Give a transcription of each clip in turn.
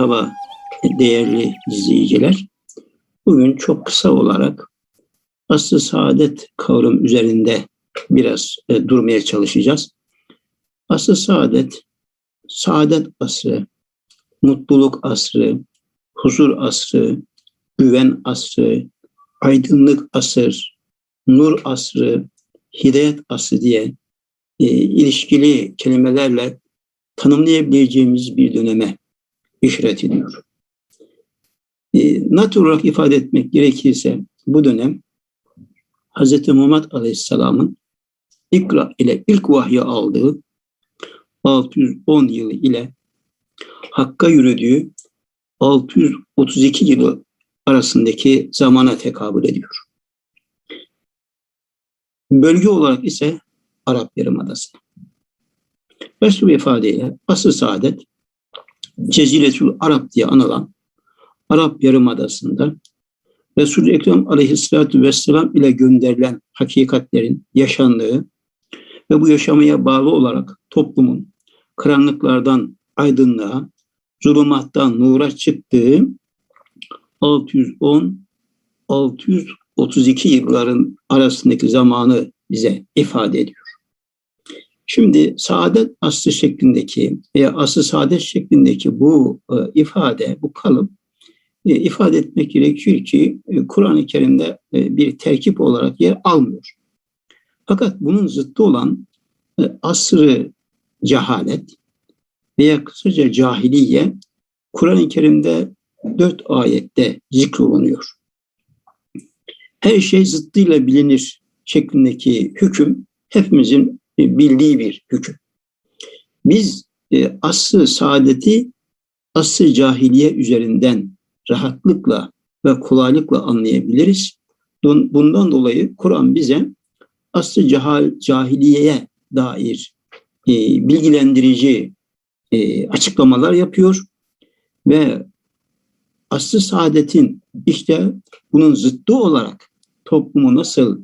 Merhaba değerli izleyiciler. Bugün çok kısa olarak aslı saadet kavram üzerinde biraz e, durmaya çalışacağız. Aslı saadet, saadet asrı, mutluluk asrı, huzur asrı, güven asrı, aydınlık asır, nur asrı, hidayet asrı diye e, ilişkili kelimelerle tanımlayabileceğimiz bir döneme işaret ediyor. E, net olarak ifade etmek gerekirse bu dönem Hz. Muhammed Aleyhisselam'ın İkra ile ilk vahyi aldığı 610 yılı ile Hakk'a yürüdüğü 632 yılı arasındaki zamana tekabül ediyor. Bölge olarak ise Arap Yarımadası. Başka bir ifadeyle asıl saadet Ceziretül Arap diye anılan Arap Yarımadası'nda Resul-i Ekrem aleyhissalatü vesselam ile gönderilen hakikatlerin yaşandığı ve bu yaşamaya bağlı olarak toplumun karanlıklardan aydınlığa, zulümattan nura çıktığı 610 632 yılların arasındaki zamanı bize ifade ediyor. Şimdi saadet aslı şeklindeki veya aslı saadet şeklindeki bu e, ifade, bu kalıp e, ifade etmek gerekir ki e, Kur'an-ı Kerim'de bir terkip olarak yer almıyor. Fakat bunun zıttı olan asrı cehalet veya kısaca cahiliye Kur'an-ı Kerim'de dört ayette zikrolunuyor. Her şey zıttıyla bilinir şeklindeki hüküm hepimizin bildiği bir hüküm. Biz e, aslı saadeti aslı cahiliye üzerinden rahatlıkla ve kolaylıkla anlayabiliriz. Bundan dolayı Kur'an bize aslı cahil, cahiliyeye dair e, bilgilendirici e, açıklamalar yapıyor ve aslı saadetin işte bunun zıttı olarak toplumu nasıl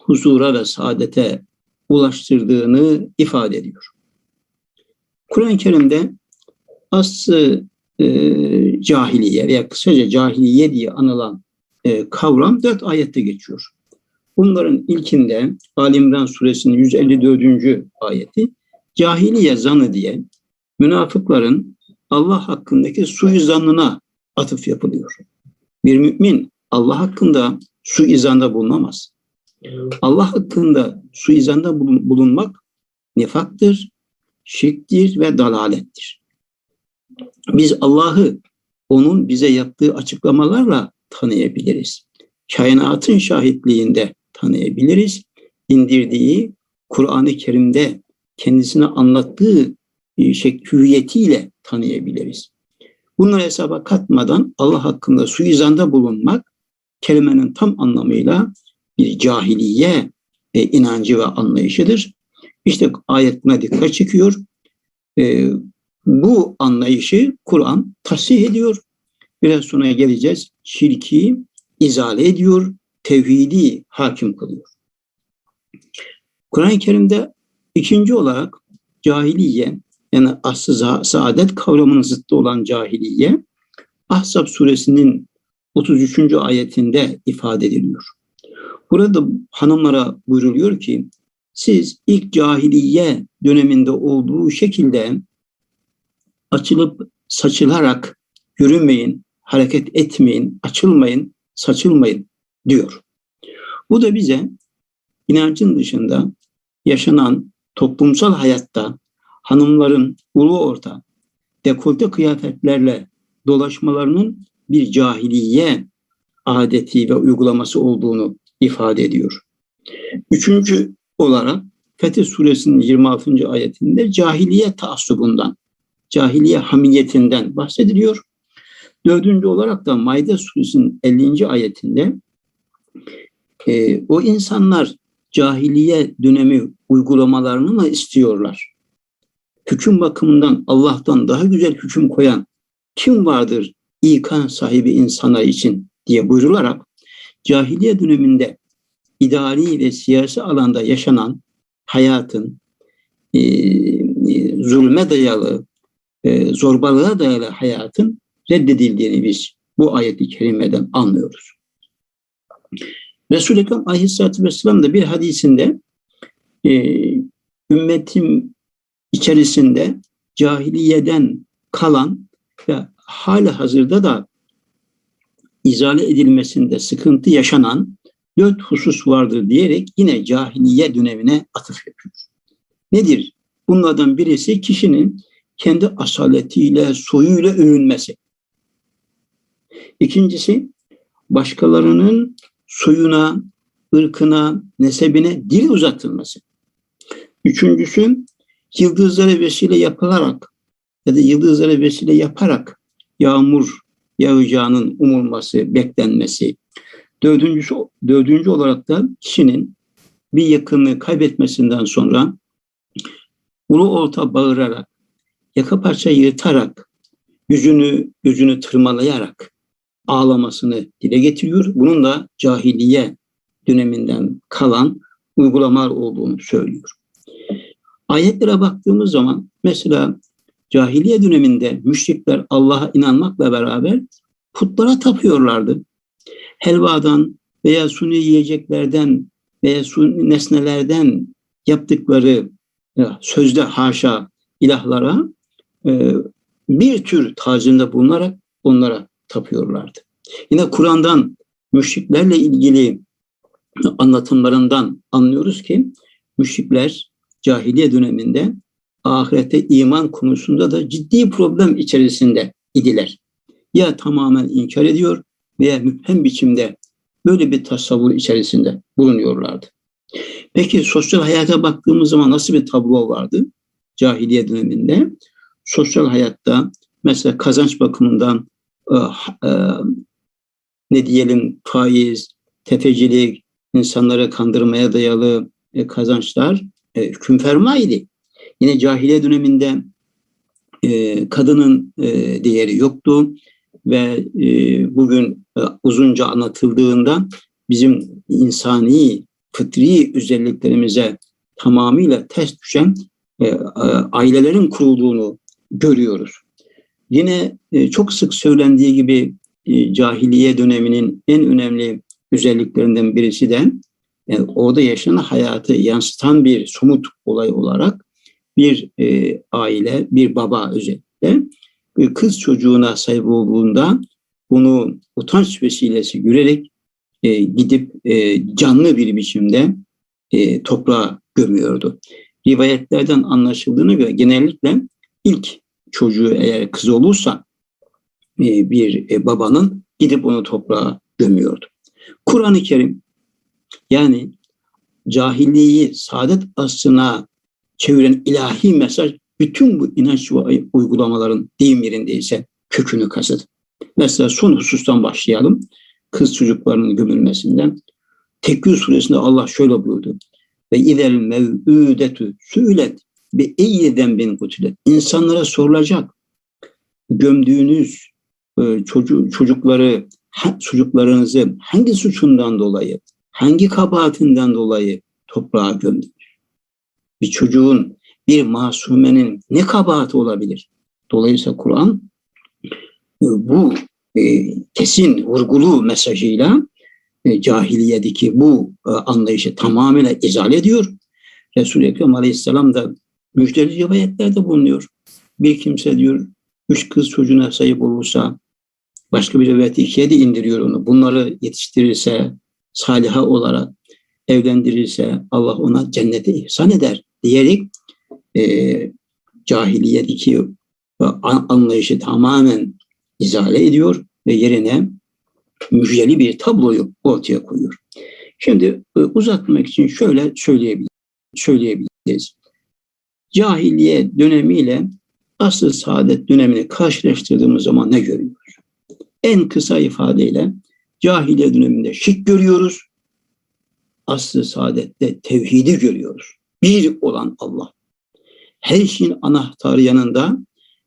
huzura ve saadete ulaştırdığını ifade ediyor. Kur'an-ı Kerim'de aslı e, cahiliye veya kısaca cahiliye diye anılan e, kavram dört ayette geçiyor. Bunların ilkinde Ali İmran suresinin 154. ayeti cahiliye zanı diye münafıkların Allah hakkındaki suizanına atıf yapılıyor. Bir mümin Allah hakkında suizanda bulunamaz. Allah hakkında suizanda bulunmak nifaktır, şirktir ve dalalettir. Biz Allah'ı onun bize yaptığı açıklamalarla tanıyabiliriz. Kainatın şahitliğinde tanıyabiliriz. İndirdiği Kur'an-ı Kerim'de kendisine anlattığı şey, hüviyetiyle tanıyabiliriz. Bunları hesaba katmadan Allah hakkında suizanda bulunmak kelimenin tam anlamıyla bir cahiliye e, inancı ve anlayışıdır. İşte ayet buna dikkat çekiyor. E, bu anlayışı Kur'an tasih ediyor. Biraz sonra geleceğiz. Şirki izale ediyor, tevhidi hakim kılıyor. Kur'an-ı Kerim'de ikinci olarak cahiliye yani aslı saadet kavramının zıttı olan cahiliye Ahzab suresinin 33. ayetinde ifade ediliyor. Burada hanımlara buyruluyor ki siz ilk cahiliye döneminde olduğu şekilde açılıp saçılarak yürümeyin, hareket etmeyin, açılmayın, saçılmayın diyor. Bu da bize inancın dışında yaşanan toplumsal hayatta hanımların ulu orta dekolte kıyafetlerle dolaşmalarının bir cahiliye adeti ve uygulaması olduğunu ifade ediyor. Üçüncü olarak Fetih Suresinin 26. ayetinde cahiliye taassubundan, cahiliye hamiyetinden bahsediliyor. Dördüncü olarak da Maide Suresinin 50. ayetinde e, o insanlar cahiliye dönemi uygulamalarını mı istiyorlar? Hüküm bakımından Allah'tan daha güzel hüküm koyan kim vardır ikan sahibi insanlar için diye buyrularak cahiliye döneminde idari ve siyasi alanda yaşanan hayatın e, e, zulme dayalı e, zorbalığa dayalı hayatın reddedildiğini biz bu ayeti kerimeden anlıyoruz. Resul-i Ekrem Aleyhisselatü Vesselam da bir hadisinde e, ümmetim içerisinde cahiliyeden kalan ve hala hazırda da izale edilmesinde sıkıntı yaşanan dört husus vardır diyerek yine cahiliye dönemine atıf yapıyor. Nedir? Bunlardan birisi kişinin kendi asaletiyle, soyuyla övünmesi. İkincisi başkalarının soyuna, ırkına, nesebine dil uzatılması. Üçüncüsü yıldızlara vesile yapılarak ya da yıldızlara vesile yaparak yağmur yağacağının umulması, beklenmesi. Dördüncüsü, dördüncü olarak da kişinin bir yakını kaybetmesinden sonra ulu orta bağırarak, yaka parça yırtarak, yüzünü gözünü tırmalayarak ağlamasını dile getiriyor. Bunun da cahiliye döneminden kalan uygulamalar olduğunu söylüyor. Ayetlere baktığımız zaman mesela cahiliye döneminde müşrikler Allah'a inanmakla beraber putlara tapıyorlardı. Helvadan veya suni yiyeceklerden veya suni nesnelerden yaptıkları e, sözde haşa ilahlara e, bir tür tacinde bulunarak onlara tapıyorlardı. Yine Kur'an'dan müşriklerle ilgili anlatımlarından anlıyoruz ki müşrikler cahiliye döneminde ahirete iman konusunda da ciddi problem içerisinde idiler. Ya tamamen inkar ediyor veya müphem biçimde böyle bir tasavvur içerisinde bulunuyorlardı. Peki sosyal hayata baktığımız zaman nasıl bir tablo vardı cahiliye döneminde? Sosyal hayatta mesela kazanç bakımından e, e, ne diyelim faiz, tefecilik, insanları kandırmaya dayalı e, kazançlar e, hüküm fermaydı. Yine cahiliye döneminde e, kadının e, değeri yoktu ve e, bugün e, uzunca anlatıldığında bizim insani, fıtri özelliklerimize tamamıyla ters düşen e, e, ailelerin kurulduğunu görüyoruz. Yine e, çok sık söylendiği gibi e, cahiliye döneminin en önemli özelliklerinden birisi de yani orada yaşanan hayatı yansıtan bir somut olay olarak bir e, aile, bir baba özellikle bir kız çocuğuna sahip olduğunda bunu utanç vesilesi görerek e, gidip e, canlı bir biçimde e, toprağa gömüyordu. Rivayetlerden anlaşıldığına göre genellikle ilk çocuğu eğer kız olursa e, bir e, babanın gidip onu toprağa gömüyordu. Kur'an-ı Kerim yani cahilliği saadet aslına çeviren ilahi mesaj bütün bu inanç ve uygulamaların deyim yerindeyse kökünü kasıt. Mesela son husustan başlayalım. Kız çocuklarının gömülmesinden. Tekkül suresinde Allah şöyle buyurdu. Ve idel mev'üdetü sü'let bi eyyeden bin kutilet. İnsanlara sorulacak. Gömdüğünüz e, çocuk, çocukları, çocuklarınızı hangi suçundan dolayı, hangi kabahatinden dolayı toprağa gömdünüz? Bir çocuğun, bir masumenin ne kabahati olabilir? Dolayısıyla Kur'an e, bu e, kesin vurgulu mesajıyla e, cahiliyedeki bu e, anlayışı tamamıyla izale ediyor. Resul-i Ekrem Aleyhisselam da müjdeli rivayetlerde bulunuyor. Bir kimse diyor üç kız çocuğuna sahip olursa başka bir rivayet ikiye de indiriyor onu. Bunları yetiştirirse saliha olarak evlendirirse Allah ona cennete ihsan eder diyerek e, cahiliyedeki anlayışı tamamen izale ediyor ve yerine müjdeli bir tabloyu ortaya koyuyor. Şimdi e, uzatmak için şöyle söyleyebiliriz. söyleyebiliriz. Cahiliye dönemiyle asıl saadet dönemini karşılaştırdığımız zaman ne görüyoruz? En kısa ifadeyle cahiliye döneminde şirk görüyoruz. Aslı saadette tevhidi görüyoruz. Bir olan Allah. Her şeyin anahtarı yanında,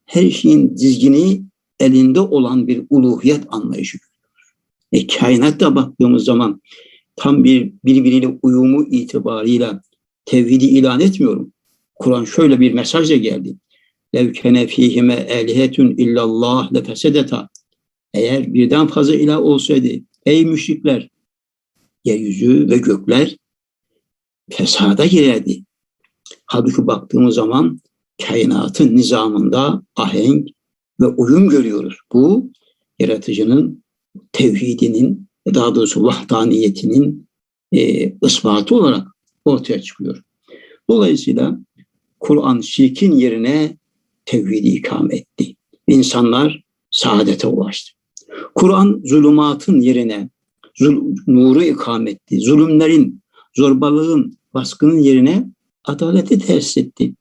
her şeyin dizgini elinde olan bir uluhiyet anlayışı. E, kainatta baktığımız zaman tam bir birbiriyle uyumu itibarıyla tevhidi ilan etmiyorum. Kur'an şöyle bir mesajla geldi. lev kene fihime elihetun illallah lefesedeta eğer birden fazla ilah olsaydı ey müşrikler yeryüzü ve gökler fesada girerdi. Halbuki baktığımız zaman kainatın nizamında ahenk ve uyum görüyoruz. Bu yaratıcının tevhidinin daha doğrusu vahdaniyetinin e, ispatı olarak ortaya çıkıyor. Dolayısıyla Kur'an şirkin yerine tevhidi ikame etti. İnsanlar saadete ulaştı. Kur'an zulümatın yerine zul nuru ikame etti. Zulümlerin, zorbalığın, baskının yerine adaleti tesis etti.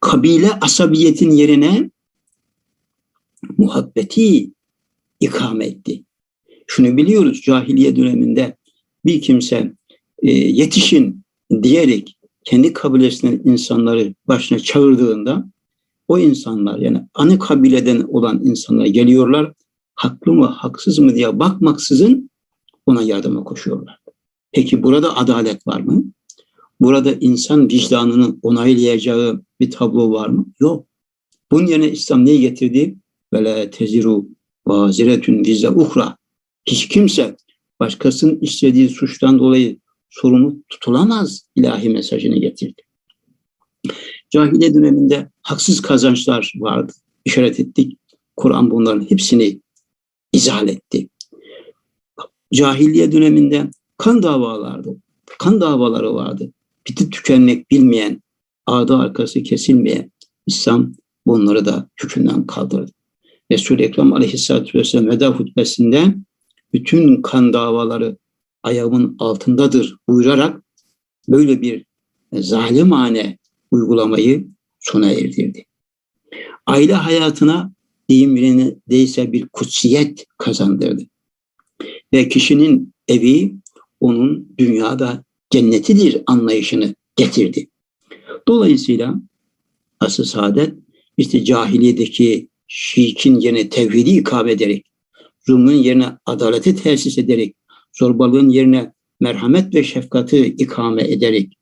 Kabile asabiyetin yerine muhabbeti ikame etti. Şunu biliyoruz cahiliye döneminde bir kimse e, yetişin diyerek kendi kabilesinden insanları başına çağırdığında o insanlar yani anı kabileden olan insanlar geliyorlar haklı mı haksız mı diye bakmaksızın ona yardıma koşuyorlar. Peki burada adalet var mı? Burada insan vicdanının onaylayacağı bir tablo var mı? Yok. Bunun yerine İslam neyi getirdi? Ve teziru vaziretün vize uhra. Hiç kimse başkasının işlediği suçtan dolayı sorumlu tutulamaz ilahi mesajını getirdi. Cahiliye döneminde haksız kazançlar vardı. İşaret ettik. Kur'an bunların hepsini izah etti. Cahiliye döneminde kan davalardı. Kan davaları vardı. Bitip tükenmek bilmeyen, ağda arkası kesilmeyen İslam bunları da hükümden kaldırdı. Resul-i Ekrem Aleyhisselatü Vesselam veda hutbesinde bütün kan davaları ayağımın altındadır buyurarak böyle bir zalimane uygulamayı sona erdirdi. Aile hayatına deyim değilse bir kutsiyet kazandırdı. Ve kişinin evi onun dünyada cennetidir anlayışını getirdi. Dolayısıyla asıl saadet işte cahiliyedeki şirkin yerine tevhidi ikame ederek, zulmün yerine adaleti tesis ederek, zorbalığın yerine merhamet ve şefkati ikame ederek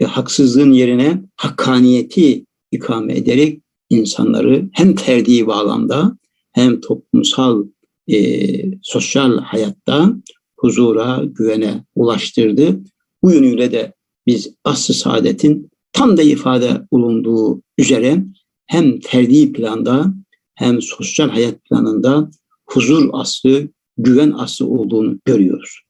ve haksızlığın yerine hakkaniyeti ikame ederek insanları hem ferdi bağlamda hem toplumsal e, sosyal hayatta huzura, güvene ulaştırdı. Bu yönüyle de biz asr-ı saadetin tam da ifade olunduğu üzere hem ferdi planda hem sosyal hayat planında huzur aslı, güven aslı olduğunu görüyoruz.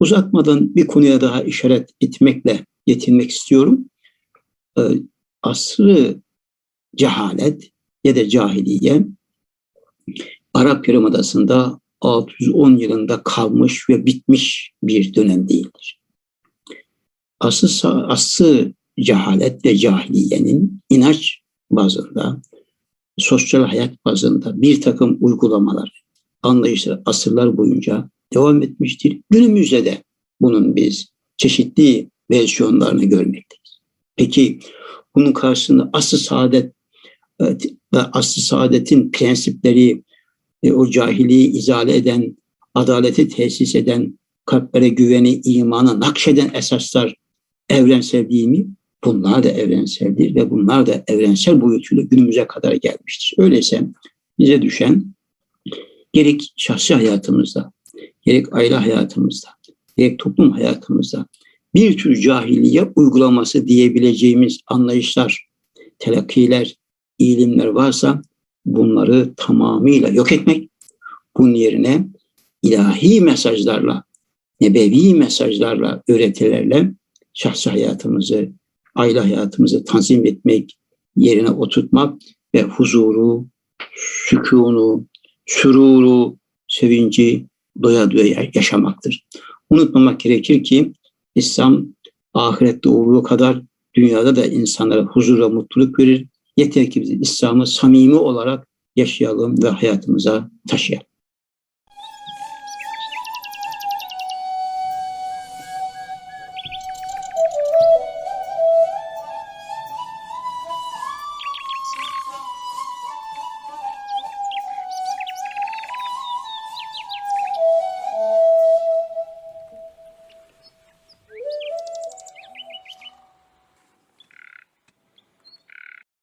Uzatmadan bir konuya daha işaret etmekle yetinmek istiyorum. Ee, asrı cehalet ya da cahiliye Arap Yarımadası'nda 610 yılında kalmış ve bitmiş bir dönem değildir. Aslı, aslı cehalet ve cahiliyenin inanç bazında, sosyal hayat bazında bir takım uygulamalar, anlayışlar asırlar boyunca devam etmiştir. Günümüzde de bunun biz çeşitli versiyonlarını görmekteyiz. Peki bunun karşısında asıl saadet ve asıl saadetin prensipleri, e, o cahiliği izale eden, adaleti tesis eden, kalplere güveni, imanı nakşeden esaslar evrensel değil mi? Bunlar da evrenseldir ve bunlar da evrensel boyutuyla günümüze kadar gelmiştir. Öyleyse bize düşen gerek şahsi hayatımızda, gerek aile hayatımızda, gerek toplum hayatımızda bir tür cahiliye uygulaması diyebileceğimiz anlayışlar, telakkiler, ilimler varsa bunları tamamıyla yok etmek, bunun yerine ilahi mesajlarla, nebevi mesajlarla, öğretilerle şahsi hayatımızı, aile hayatımızı tanzim etmek, yerine oturtmak ve huzuru, sükunu, süruru, sevinci doya doya yaşamaktır. Unutmamak gerekir ki İslam ahirette olduğu kadar dünyada da insanlara huzur ve mutluluk verir. Yeter ki biz İslam'ı samimi olarak yaşayalım ve hayatımıza taşıyalım.